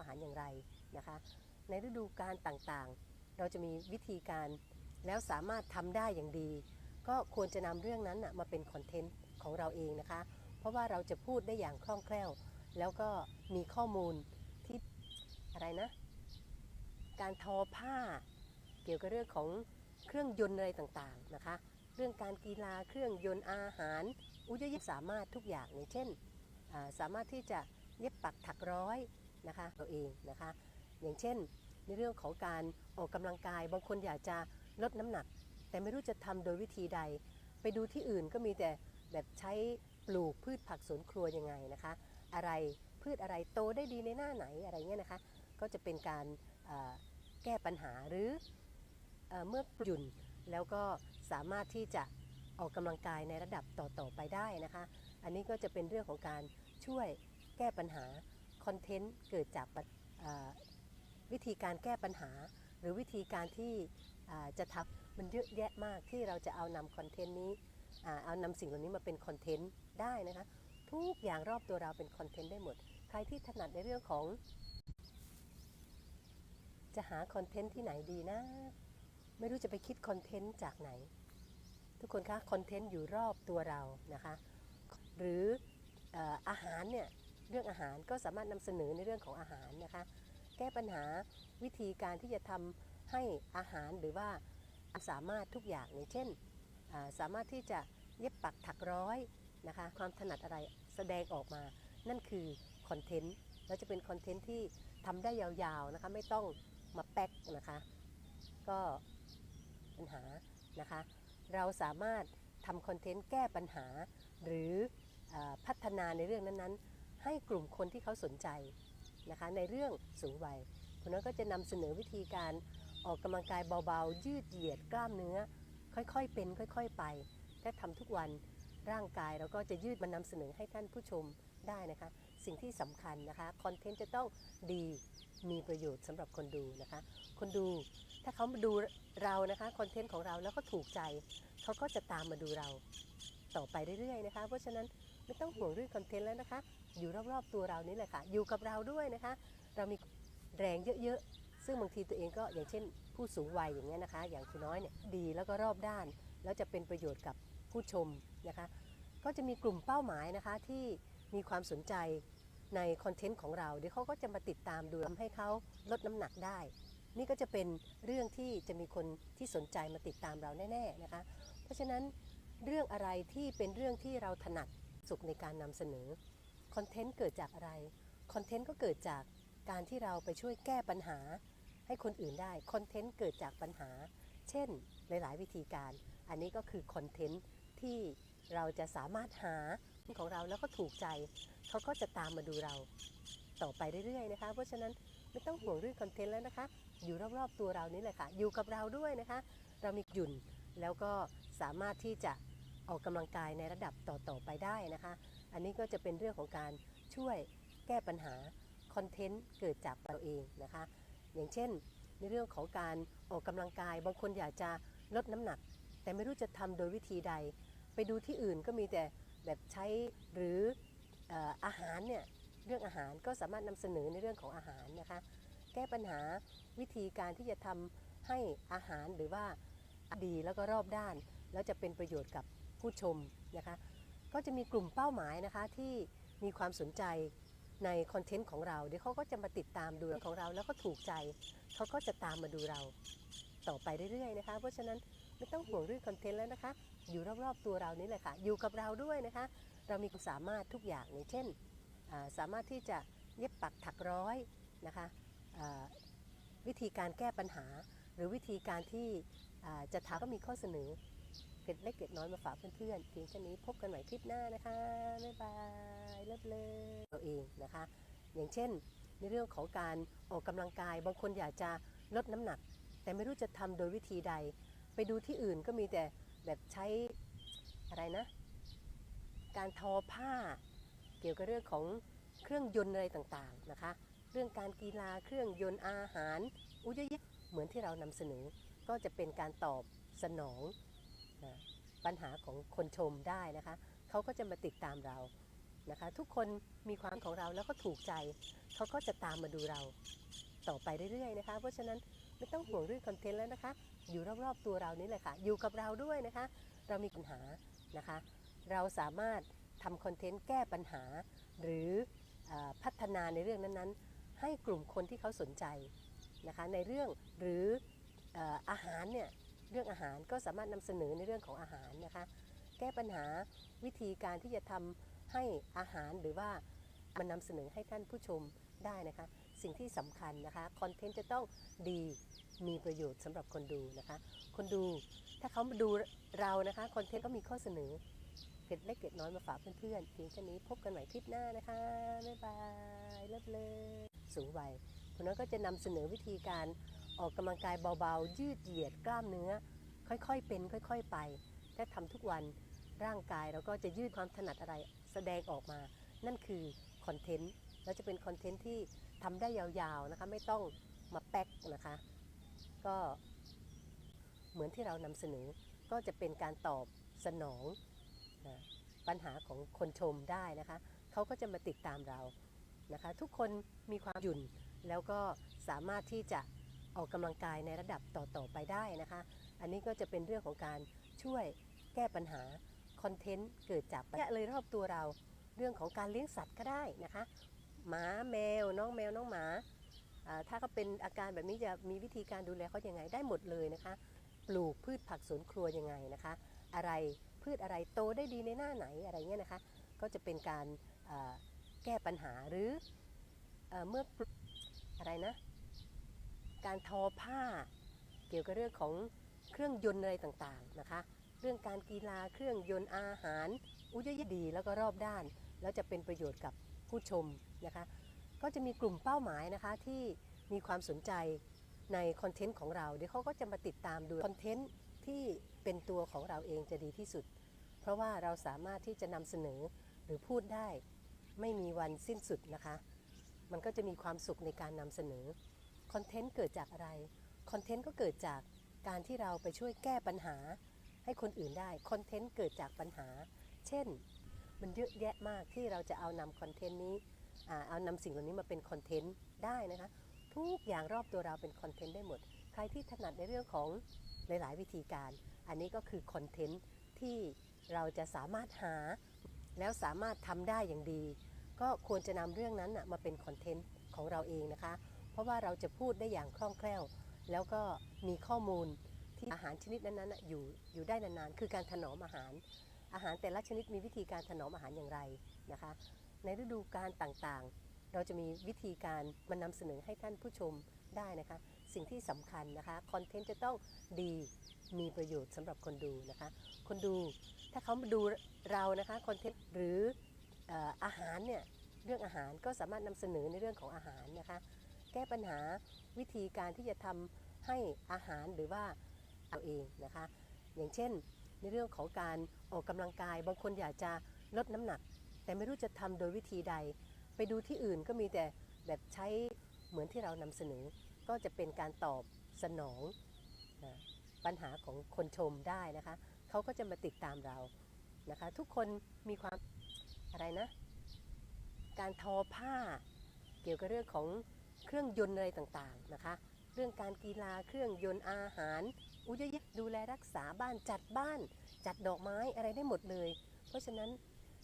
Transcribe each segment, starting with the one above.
อาหารอย่างไรนะคะ ในฤดูกาลต่างๆ เราจะมีวิธีการแล้วสามารถทำได้อย่างดี ก็ควรจะนำเรื่องนั้นนะมาเป็นคอนเทนต์ของเราเองนะคะ เพราะว่าเราจะพูดได้อย่างคล่องแคล่ว แล้วก็มีข้อมูลที่อะไรนะ การทอผ้า เกี่ยวกับเรื่องของเครื่องยนต์อะไรต่างๆนะคะ เรื่องการกีฬาเครื่องยนต์อาหาร อุยยสามารถทุกอย่างอย่างเช่น สามารถที่จะเย็บปักถักร้อย นะคะตัวเองนะคะ อย่างเช่นในเรื่องของการออกกำลังกาย บางคนอยากจะลดน้ำหนัก แต่ไม่รู้จะทำโดยวิธีใด ไปดูที่อื่นก็มีแต่แบบใช้ปลูกพืชผักสวนครัวยังไงนะคะ อะไรพืชอะไรโตได้ดีในหน้าไหนอะไรเงี้ยนะคะ ก็จะเป็นการแก้ปัญหาหรือเอเมื่อหยุ่นแล้วก็สามารถที่จะออกกำลังกายในระดับต่อๆไปได้นะคะ อันนี้ก็จะเป็นเรื่องของการช่วยแก้ปัญหา อนเทนต์เกิดจากวิธีการแก้ปัญหา หรือวิธีการที่จะทำมันเยอะแยะมากที่เราจะเอานำคอนเทนต์นี้เอานำสิ่งเหล่านี้มาเป็นคอนเทนต์ได้นะคะทุกอย่างรอบตัวเราเป็นคอนเทนต์ได้หมด ใครที่ถนัดในเรื่องของ จะหาคอนเทนต์ที่ไหนดีนะ ไม่รู้จะไปคิดคอนเทนต์จากไหน ทุกคนคะคอนเทนต์อยู่รอบตัวเรานะคะ หรือออาหารเนี่ย เรื่องอาหารก็สามารถนำเสนอในเรื่องของอาหารนะคะ แก้ปัญหาวิธีการที่จะทำให้อาหารหรือว่าสามารถทุกอย่างอย่างเช่น สามารถที่จะเย็บปักถักร้อยนะคะ ความถนัดอะไรแสดงออกมา นั่นคือคอนเทนต์แล้วจะเป็นคอนเทนต์ที่ทำได้ยาวๆนะคะไม่ต้องมาแป๊กนะคะ ก็ปัญหานะคะ เราสามารถทำคอนเทนต์แก้ปัญหา หรือออพัฒนาในเรื่องนั้นๆ ให้กลุ่มคนที่เขาสนใจนะคะในเรื่องสูงวัยคนนั้นก็จะนำเสนอวิธีการออกกำลังกายเบาๆ ยืดเหยียดกล้ามเนื้อ ค่อยๆเป็น ค่อยๆไป ถ้าทำทุกวันร่างกายเราก็จะยืดมานำเสนอให้ท่านผู้ชมได้นะคะ สิ่งที่สำคัญนะคะคอนเทนต์จะต้องดีมีประโยชน์สำหรับคนดูนะคะ คนดูถ้าเขามาดูเรานะคะคอนเทนต์ของเราแล้วก็ถูกใจ เขาก็จะตามมาดูเราต่อไปเรื่อยๆนะคะ เพราะฉะนั้นไม่ต้องห่วงเรื่องคอนเทนต์แล้วนะคะ อยู่รอบๆตัวเรานี่แหละค่ะอยู่กับเราด้วยนะคะ เรามีแรงเยอะๆ ซึ่งบางทีตัวเองก็อย่างเช่น ผู้สูงวัยอย่างเงี้ยนะคะ อย่างคุณน้อยเนี่ยดีแล้วก็รอบด้าน แล้วจะเป็นประโยชน์กับผู้ชมนะคะ ก็จะมีกลุ่มเป้าหมายนะคะที่มีความสนใจในคอนเทนต์ของเราเดี๋ยวเขาก็จะมาติดตามดูทำให้เขาลดน้ำหนักได้ นี่ก็จะเป็นเรื่องที่จะมีคนที่สนใจมาติดตามเราแน่ๆนะคะ เพราะฉะนั้นเรื่องอะไรที่เป็นเรื่องที่เราถนัดสุขในการนำเสนอ คอนเทนต์เกิดจากอะไร คอนเทนต์ก็เกิดจากการที่เราไปช่วยแก้ปัญหา ให้คนอื่นได้ คอนเทนต์เกิดจากปัญหา เช่น หลาย ๆ วิธีการ อันนี้ก็คือคอนเทนต์ที่เราจะสามารถหาของเราแล้วก็ถูกใจ เขาก็จะตามมาดูเราต่อไปเรื่อย ๆ นะคะ เพราะฉะนั้นไม่ต้องห่วงเรื่องคอนเทนต์แล้วนะคะ อยู่รอบๆตัวเรานี่แหละค่ะ อยู่กับเราด้วยนะคะ เรามีหยุ่นแล้วก็สามารถที่จะออกกำลังกายในระดับต่อๆไปได้นะคะ อันนี้ก็จะเป็นเรื่องของการช่วยแก้ปัญหาคอนเทนต์เกิดจากเราเองนะคะ อย่างเช่น ในเรื่องของการออกกำลังกาย บางคนอยากจะลดน้ำหนัก แต่ไม่รู้จะทำโดยวิธีใด ไปดูที่อื่นก็มีแต่แบบใช้หรือเอ่ออาหารเนี่ยเรื่องอาหารก็สามารถนำเสนอในเรื่องของอาหารนะคะ แก้ปัญหาวิธีการที่จะทำให้อาหารหรือว่าดีแล้วก็รอบด้าน แล้วจะเป็นประโยชน์กับผู้ชมนะคะ ก็จะมีกลุ่มเป้าหมายนะคะที่มีความสนใจในคอนเทนต์ของเรา เดี๋ยวเขาก็จะมาติดตามดูของเราแล้วก็ถูกใจ เขาก็จะตามมาดูเรา ต่อไปเรื่อยๆนะคะ เพราะฉะนั้นไม่ต้องห่วงเรื่องคอนเทนต์แล้วนะคะ อยู่รอบๆตัวเรานี่แหละค่ะ อยู่กับเราด้วยนะคะ เรามีความสามารถทุกอย่างอย่างเช่นอ่าสามารถที่จะเย็บปักถักร้อยนะคะอ่าวิธีการแก้ปัญหา หรือวิธีการที่อ่าจะทำก็มีข้อเสนอเก ร็ดเล็กเกร็ดน้อยมาฝากเพื่อนๆเพียงแค่นี้พบกันใหม่คลิปหน้านะคะบ๊ายบายเลิฟเลยตัวเองนะคะ อย่างเช่น ในเรื่องของการออกกำลังกาย บางคนอยากจะลดน้ำหนัก แต่ไม่รู้จะทำโดยวิธีใด ไปดูที่อื่นก็มีแต่แบบใช้อะไรนะ การทอผ้า เกี่ยวกับเรื่องของเครื่องยนต์อะไรต่างๆนะคะ เรื่องการกีฬาเครื่องยนต์อาหาร อุ้ยเยอะเหมือนที่เรานำเสนอก็จะเป็นการตอบสนอง ปัญหาของคนชมได้นะคะเขาก็จะมาติดตามเรานะคะ ทุกคนมีความของเราแล้วก็ถูกใจเขาก็จะตามมาดูเราต่อไปเรื่อยๆนะคะ เพราะฉะนั้นไม่ต้องห่วงเรื่องคอนเทนต์แล้วนะคะ อยู่รอบๆตัวเรานี่แหละค่ะ อยู่กับเราด้วยนะคะ เรามีปัญหานะคะ เราสามารถทำคอนเทนต์แก้ปัญหา หรืออพัฒนาในเรื่องนั้นๆ ให้กลุ่มคนที่เขาสนใจนะคะ ในเรื่องหรือออาหารเนี่ย เรื่องอาหารก็สามารถนำเสนอในเรื่องของอาหารนะคะ แก้ปัญหาวิธีการที่จะทำให้อาหารหรือว่ามันนำเสนอให้ท่านผู้ชมได้นะคะ สิ่งที่สำคัญนะคะคอนเทนต์จะต้องดีมีประโยชน์สำหรับคนดูนะคะ คนดูถ้าเขามาดูเรานะคะคอนเทนต์ก็มีข้อเสนอเกร็ดเล็กเกร็ดน้อยมาฝากเพื่อนๆเพียงแค่นี้พบกันใหม่คลิปหน้านะคะบ๊ายบายเลิฟเลยสูงวัยคนนั้นก็จะนำเสนอวิธีการ ออกกำลังกายเบาๆ ยืดเหยียดกล้ามเนื้อ ค่อยๆเป็น ค่อยๆไปถ้าทำทุกวันร่างกายเราก็จะยืดความถนัดอะไรแสดงออกมา นั่นคือคอนเทนต์แล้วจะเป็นคอนเทนต์ที่ทำได้ยาวๆนะคะไม่ต้องมาแป๊กนะคะ ก็เหมือนที่เรานำเสนอก็จะเป็นการตอบสนองนะปัญหาของคนชมได้นะคะเขาก็จะมาติดตามเรานะคะ ทุกคนมีความหยุ่นแล้วก็สามารถที่จะ ออกกำลังกายในระดับต่อๆไปได้นะคะ อันนี้ก็จะเป็นเรื่องของการช่วยแก้ปัญหาคอนเทนต์เกิดจากปัญหาเลยรอบตัวเรา เรื่องของการเลี้ยงสัตว์ก็ได้นะคะหมาแมวน้องแมวน้องหมาถ้าเขาเป็นอาการแบบนี้จะมีวิธีการดูแลเขาอยังไงได้หมดเลยนะคะ ปลูกพืชผักสวนครัวยังไงนะคะ อะไรพืชอะไรโตได้ดีในหน้าไหนอะไรเงี้ยนะคะ ก็จะเป็นการแก้ปัญหาหรือเอเมื่ออะไรนะ การทอผ้า เกี่ยวกับเรื่องของเครื่องยนต์อะไรต่างๆนะคะ เรื่องการกีฬาเครื่องยนต์อาหาร อุ้ยเยดีแล้วก็รอบด้าน แล้วจะเป็นประโยชน์กับผู้ชมนะคะ ก็จะมีกลุ่มเป้าหมายนะคะที่มีความสนใจในคอนเทนต์ของเราเดี๋ยวเขาก็จะมาติดตามดูคอนเทนต์ที่เป็นตัวของเราเองจะดีที่สุด เพราะว่าเราสามารถที่จะนำเสนอหรือพูดได้ ไม่มีวันสิ้นสุดนะคะ มันก็จะมีความสุขในการนำเสนอ คอนเทนต์เกิดจากอะไร คอนเทนต์ก็เกิดจากการที่เราไปช่วยแก้ปัญหา ให้คนอื่นได้ คอนเทนต์เกิดจากปัญหา เช่น มันเยอะแยะมากที่เราจะเอานำคอนเทนต์นี้เอานำสิ่งเหล่านี้มาเป็นคอนเทนต์ได้นะคะ ทุกอย่างรอบตัวเราเป็นคอนเทนต์ได้หมด ใครที่ถนัดในเรื่องของหลาย ๆ วิธีการ อันนี้ก็คือคอนเทนต์ที่เราจะสามารถหา แล้วสามารถทำได้อย่างดี ก็ควรจะนำเรื่องนั้นมาเป็นคอนเทนต์ของเราเองนะคะ เพราะว่าเราจะพูดได้อย่างคล่องแคล่ว แล้วก็มีข้อมูลที่อาหารชนิดนั้นๆอยู่อยู่ได้นานๆ คือการถนอมอาหาร อาหารแต่ละชนิดมีวิธีการถนอมอาหารอย่างไรนะคะ ในฤดูกาลต่างๆ เราจะมีวิธีการมานำเสนอให้ท่านผู้ชมได้นะคะ สิ่งที่สำคัญนะคะคอนเทนต์จะต้องดีมีประโยชน์สำหรับคนดูนะคะ คนดูถ้าเขามาดูเรานะคะคอนเทนต์หรือเอ่ออาหารเนี่ยเรื่องอาหารก็สามารถนำเสนอในเรื่องของอาหารนะคะ แก้ปัญหาวิธีการที่จะทำให้อาหารหรือว่าเอาเองนะคะ อย่างเช่น ในเรื่องของการออกกำลังกาย บางคนอยากจะลดน้ำหนัก แต่ไม่รู้จะทำโดยวิธีใด ไปดูที่อื่นก็มีแต่แบบใช้เหมือนที่เรานำเสนอ ก็จะเป็นการตอบสนองนะปัญหาของคนชมได้นะคะเขาก็จะมาติดตามเรานะคะ ทุกคนมีความอะไรนะ การทอผ้าเกี่ยวกับเรื่องของ เครื่องยนต์อะไรต่างๆนะคะ เรื่องการกีฬาเครื่องยนต์อาหารอุ้ยเยอะแยดูแลรักษาบ้านจัดบ้าน จัดดอกไม้อะไรได้หมดเลย เพราะฉะนั้น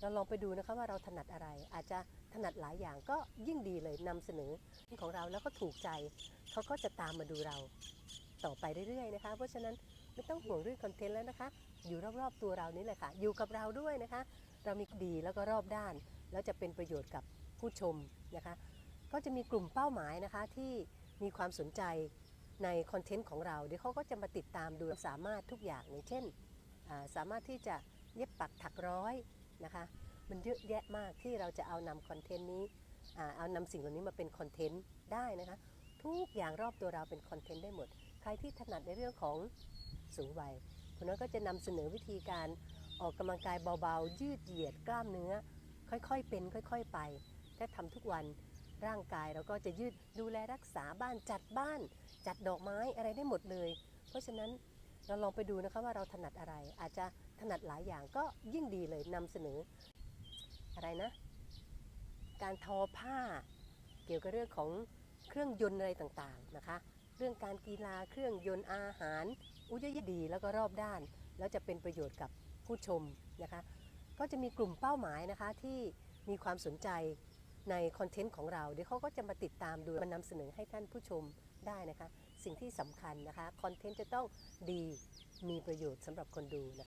เราลองไปดูนะคะว่าเราถนัดอะไร อาจจะถนัดหลายอย่างก็ยิ่งดีเลยนำเสนอของเราแล้วก็ถูกใจเขาก็จะตามมาดูเราต่อไปเรื่อยๆนะคะ เพราะฉะนั้นไม่ต้องห่วงเรื่องคอนเทนต์แล้วนะคะ อยู่รอบๆตัวเรานี่แหละค่ะ อยู่กับเราด้วยนะคะ เรามีดีแล้วก็รอบด้าน แล้วจะเป็นประโยชน์กับผู้ชมนะคะ ก็จะมีกลุ่มเป้าหมายนะคะที่มีความสนใจในคอนเทนต์ของเราเดี๋ยวเขาก็จะมาติดตามดูสามารถทุกอย่างอย่างเช่น สามารถที่จะเย็บปักถักร้อยนะคะมันเยอะแยะมากที่เราจะเอานำคอนเทนต์นี้เอานำสิ่งเหล่านี้มาเป็นคอนเทนต์ได้นะคะทุกอย่างรอบตัวเราเป็นคอนเทนต์ได้หมด ใครที่ถนัดในเรื่องของสูงวัยคนนั้นก็จะนำเสนอวิธีการออกกำลังกายเบาๆ ยืดเหยียดกล้ามเนื้อ ค่อยๆเป็น ค่อย ๆ ไป ถ้าทำทุกวัน ร่างกายเราก็จะยืดดูแลรักษาบ้านจัดบ้าน จัดดอกไม้อะไรได้หมดเลย เพราะฉะนั้นเราลองไปดูนะคะว่าเราถนัดอะไร อาจจะถนัดหลายอย่างก็ยิ่งดีเลยนำเสนอ อะไรนะ การทอผ้า เกี่ยวกับเรื่องของเครื่องยนต์อะไรต่างๆนะคะ เรื่องการกีฬาเครื่องยนต์อาหารอุยเยอะดีแล้วก็รอบด้าน แล้วจะเป็นประโยชน์กับผู้ชมนะคะ ก็จะมีกลุ่มเป้าหมายนะคะที่มีความสนใจ ในคอนเทนต์ของเราเดี๋ยวเขาก็จะมาติดตามดูมานำเสนอให้ท่านผู้ชมได้นะคะ สิ่งที่สำคัญนะคะคอนเทนต์จะต้องดีมีประโยชน์สำหรับคนดูนะคะ